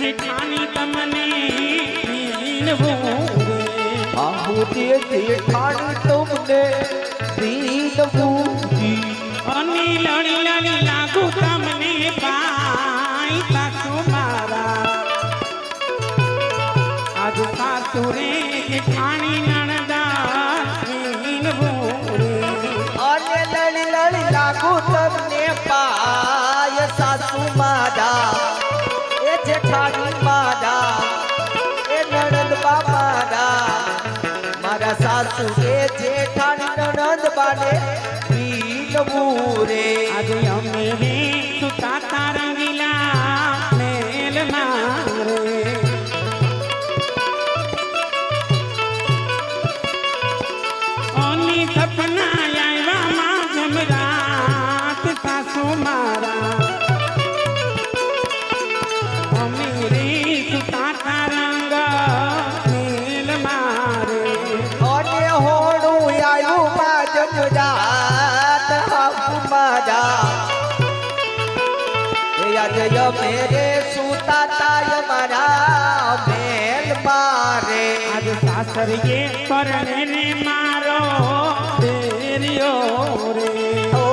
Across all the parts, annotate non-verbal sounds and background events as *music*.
જેઠાણી તમને આહુતિ જેઠાણી તમને દીનવું અને લડી લડી લાગુ તમને પાઈ સાસુ મારા. આજ સાસુ રે જેઠાણી પીનવું રે આજે અમે રે સુતા તારંગીલા મેલ મારે. ઓની સપના આવ્યા માં જમરાત સાસુ મારા. અમે એ મેરે સુતા તાય મારા મેલ પારે આજ સાસરીએ પરણે ને મારો દેરિયો રે. ઓ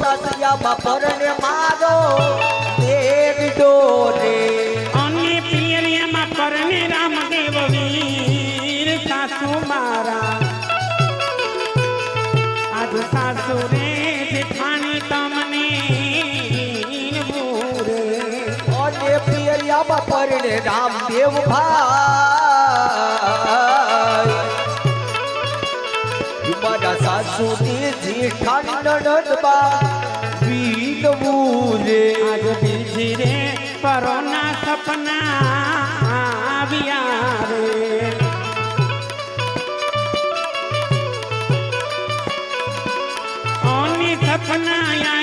સસિયા બાપરને મારો દેવ ડોરે બાપરને રામદેવ ભાઈ મારા સાસુ જેઠાણી નણંદબા વીનવું રે આજ બીજી રે પરોના સપના આવ્યા રે સપના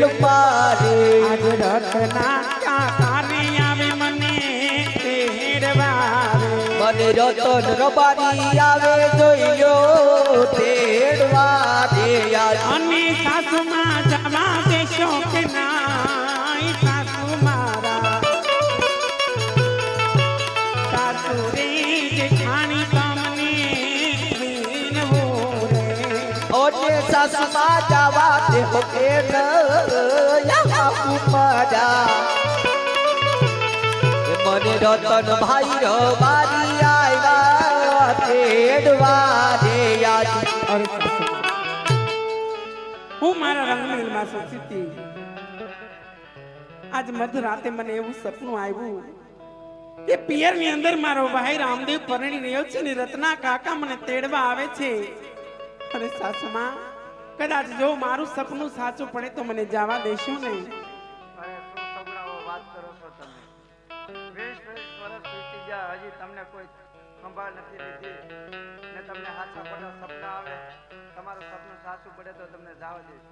મેલ મારે. આજ કાકાને આવે મને તેડવા રે મને રતન રબારી આવે જોઈયો તેડવા દે યાર. અને સાસમાં જવા મને રતન ભાઈ યાર. હું મારા રંગમેલમાં સુખી હતી. આજ મધરાતે મને એવું સપનું આવ્યું કે પિયરની અંદર મારો ભાઈ રામદેવ પરણી રહ્યો છે ને રત્ના કાકા મને તેડવા આવે છે. અરે સાસુમાં કદાચ જો મારું સપનું સાચું પડે તો મને જવા દેશો નહીં હજી તમને કોઈ સંભાળ નથી લીધી. ને તમને સાચા પડે સપના આવે તમારું સપનું સાચું પડે તો તમને જવા દઈશ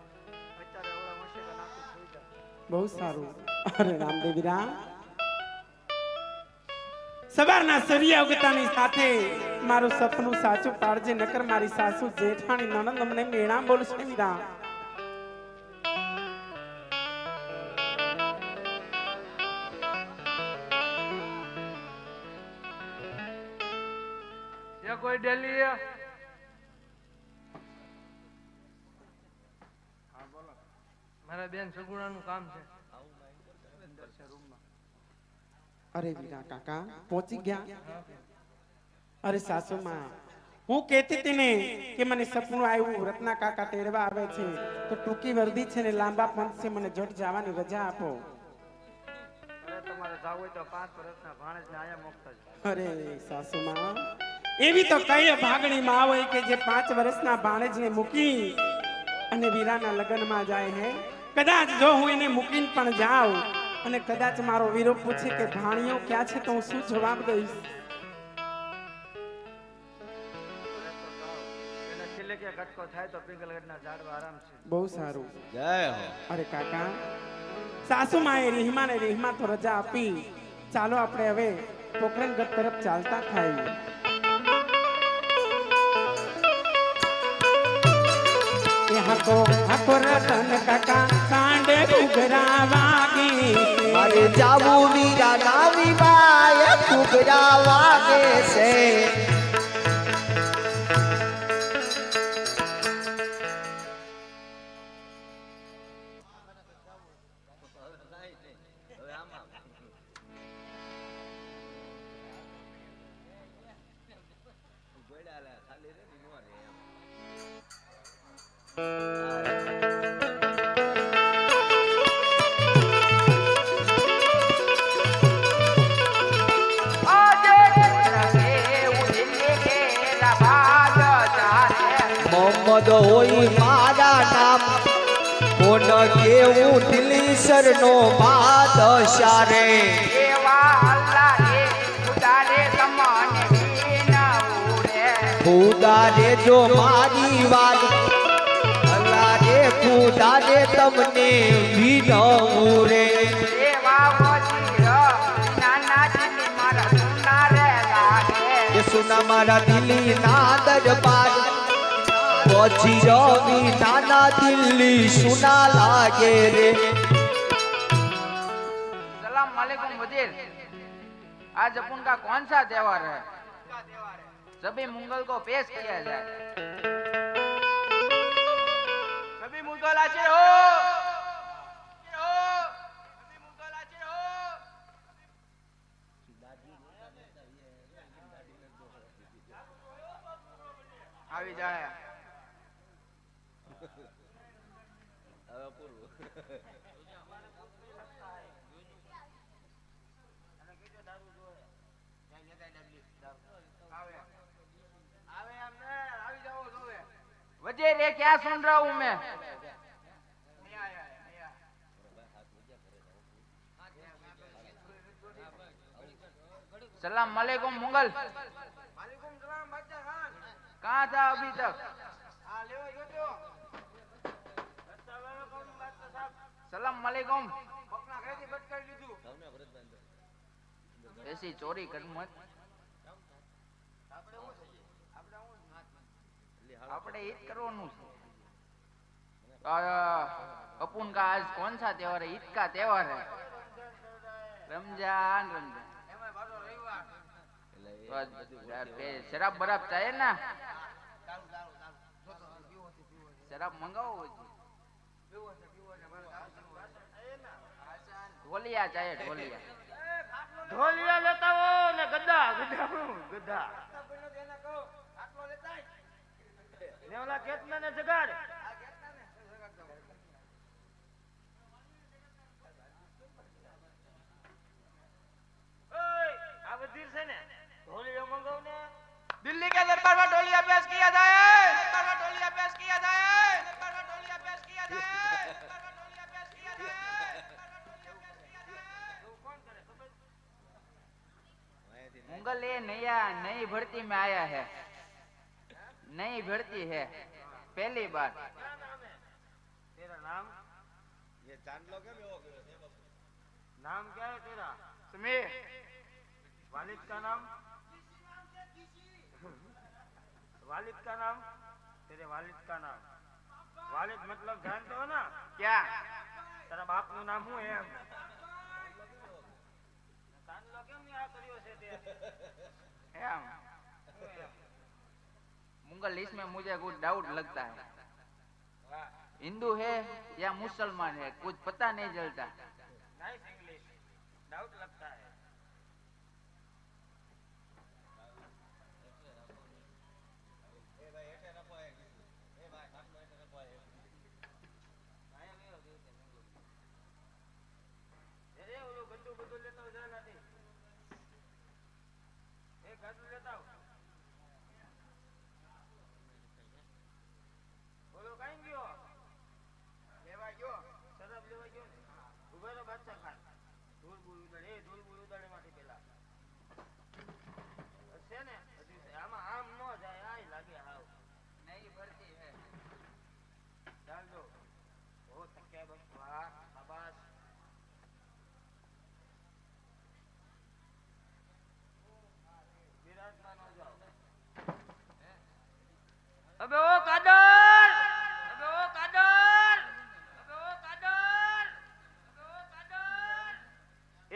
અત્યારે ઓલા મુશ્કેલ નાખું બહુ સારું. અરે રામદેવીરા સવારના સરિયા ઉગતાની સાથે મારું સપનું સાચું પાડજે, નકર મારી સાસુ જેઠાણી નણંદ અમને મેણા બોલશે મીરા. કોઈ ડેલી મારા બેન સગુણાનું કામ છે. અરે વીરા કાકા પહોંચી ગયા. અરે સાસુમાં હું કહેતી હતી ને કે મને સપનું આવ્યું રત્ના કાકા તેડવા આવે છે તો ટૂંકી વર્દી છે ને લાંબા પંથ છે મને જટ જવાની રજા આપો. અરે સાસુમાં એવી તો કઈ ભાગણી માં હોય કે જે પાંચ વર્ષના ભાણેજને મૂકી અને વીરાના લગ્નમાં જાય હે? કદાચ જો હું એને મૂકીને પણ જાઉં અને કદાચ મારો વીરો પૂછે કે ભાણિયો ક્યાં છે તો હું શું જવાબ દઈશ? એને છેલ્લે કે તો પિંગલગઢના ઝાડવા આરામ છે. બહુ સારું. જય અરે કાકા સાસુ માએ રીહમા તો રજા આપી. ચાલો આપણે હવે પોખરણગઢ તરફ ચાલતા થાય હાકો હાકો રતન કાકા સાંડે ઘૂઘરા છે. મારે જાવું વીરા નાવી બાય કુબરા વાગે છે મોહમ્મદ હોય મારા નામ. કોણ કેવું દિલીસર નો બાદશાહ રે ખુદા રે જો મારી વાત અલ્લા રે ખુદા રે તમને વિનવું રે સુના મારા દિલ્હી ના દરબાર. પછી રવિ નાના દિલ્હી સુના લાગે રે सलाम वालेकुम वजीर आज अपन का कौन सा त्योहार है सभी मुंगल को पेश किया जाए सभी मुंगल आचे हो वजीर ये क्या सुन रहा हूँ मैं सलाम वालेकुम मुगल कहाँ था अभी तक सलाम वालेकुम ऐसी चोरी कर मत આપણે ઈદ કરવાનું છે. અપુન કા આજ કોણ સા તહેવાર? ઈદ કા તહેવાર? રમજાન રમજાન. શરાબ બરાબ ચાહે ના? શરાબ મંગાવો ઢોલિયા ચાહે ઢોલિયા. ઢોલિયા લેતા ગદ્દા ગદ્દા ને ઓલા કેતના ને જગાડ ઓય, આ વજીર છે ને ઢોલિયો મંગાવ ને दिल्ली के दरबार में ढोलिया पेश किया जाए दरबार में ढोलिया पेश किया जाए दरबार में ढोलिया पेश किया जाए दरबार में ढोलिया पेश किया जाए मुगल ये नया नई भर्ती में आया है नई भर्ती है पहली बार तेरा नाम नाम क्या है तेरा समीर वालिद का नाम वालिद का नाम तेरे वालिद का नाम वालिद मतलब जानते हो ना क्या તારા બાપનું નામ શું એમ તાંડલો मुगल इसमें मुझे कुछ डाउट लगता है हिंदू है या मुसलमान है कुछ पता नहीं चलता नाइस इंग्लिश डाउट लगता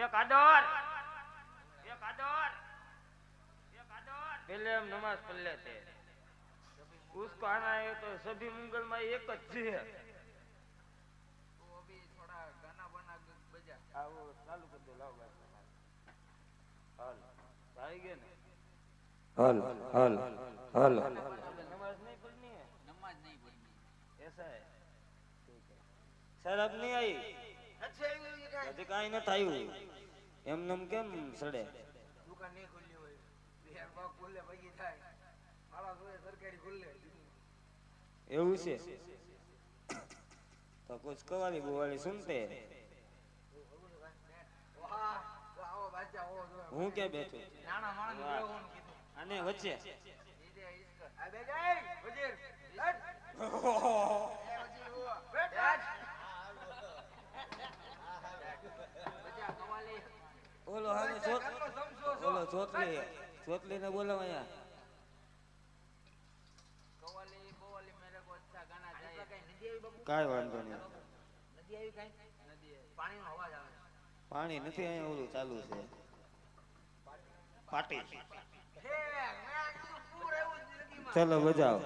એક આડોર એક આડોર એક આડોર पहले हम नमाज पढ़ लेते हैं उसको आना है तो सभी मंगल में एक જ છે આવો ચાલુ કરી દો લાવો ભાઈ હાલ આવી ગયો ને હલ હલ હલ अबे नमाज नहीं पढ़नी है नमाज नहीं पढ़नी ऐसा है ठीक है सर अब नहीं आई હજી કાંઈ ન થયું. એમને કેમ સડે? દુકાન નહીં ખુલ્લી હોય બે બાપ ખુલ્લે પછી થાય મારા જોડે સરકારી ખુલ્લે એવું છે? તો કુછ કવાલી બોવાલી સુનતે? હું કે બેઠો? નાના માણસ કીધું અને વચ્ચે? આ બે જાય વજીર લડ *laughs* એ વજીર હુઆ બેઠ બચા કવાલી ઓલો હાલો ચોટ ઘરનો સમસો છો ઓલો ચોટલી ચોટલી ને બોલાવ અહીંયા કવાલી બવાલી મેરે કો અચ્છા ગાના चाहिए કઈ નદી આવી બાબુ કાંઈ વાંધો નહીં નદી આવી કઈ નદી પાણીનો અવાજ આવે પાણી નથી અહીંયા ઓલું ચાલુ છે પાટી હે મેં કીધું પૂર એવું જિંદગીમાં चलो बजाओ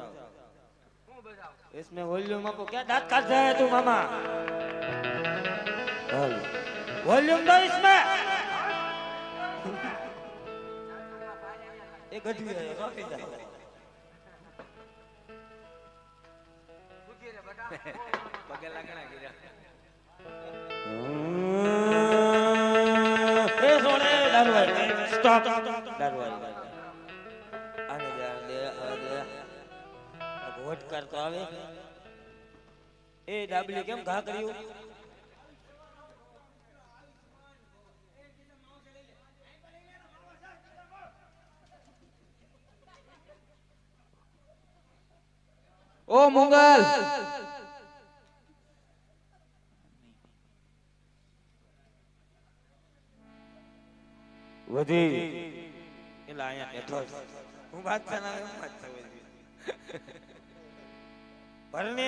હું બજાવ इसमें वॉल्यूम आपको क्या दांत काट रहा है तू मामा वॉल्यूम दो इसमें एक गठिया है रोटी दा बगल लगना गिरा ए सोने दारू स्टॉप दारू आने जा दे अरे वोट करता आवे ए डाबली केम घा करियो ઓ મુંગલ. વધી. એટલે અહીંયા બેઠો. હું વાત ના એમ વાત ભરને